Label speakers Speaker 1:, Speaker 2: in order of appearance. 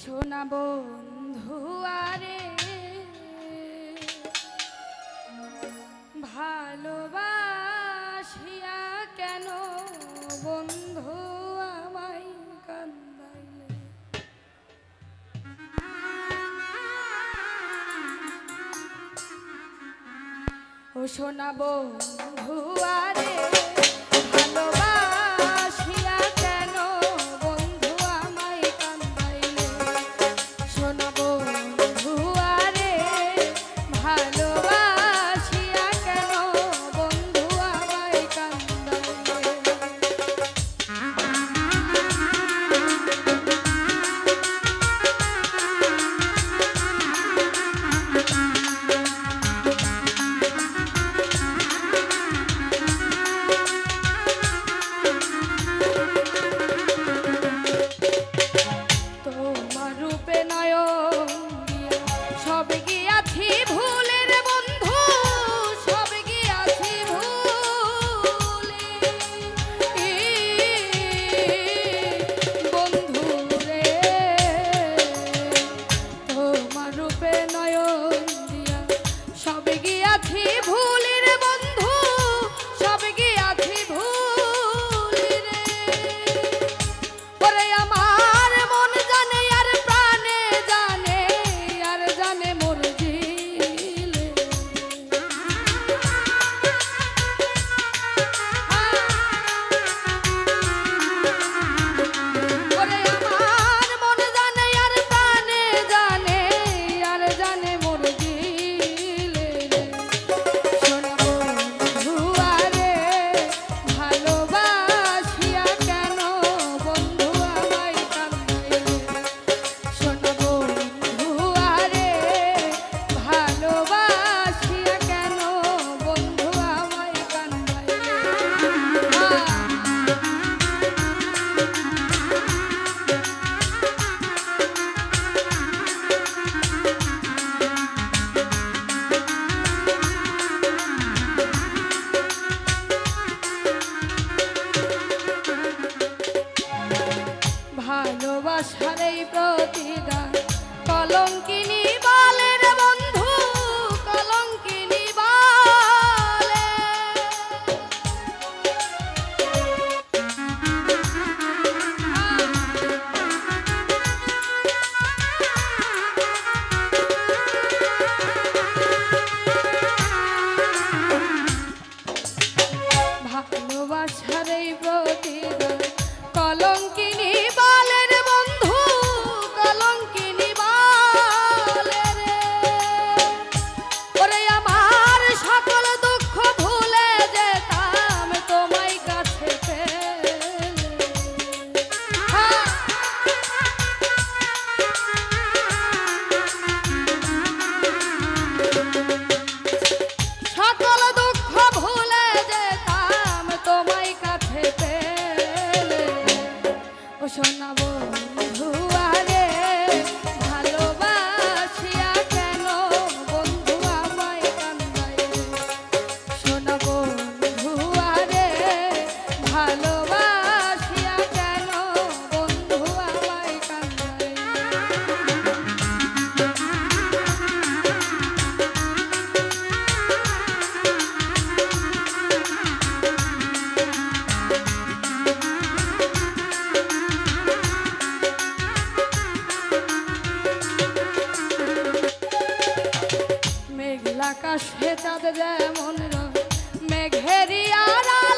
Speaker 1: সোনা বন্ধু আরে ভালোবাসিয়া কেন বন্ধু আমায় ও সোনা বন্ধু আরে আশারেই প্রতিদান কলঙ্কিনী শোনাবো। আকাশে চাঁদ যেমন মেঘেরিয়ারা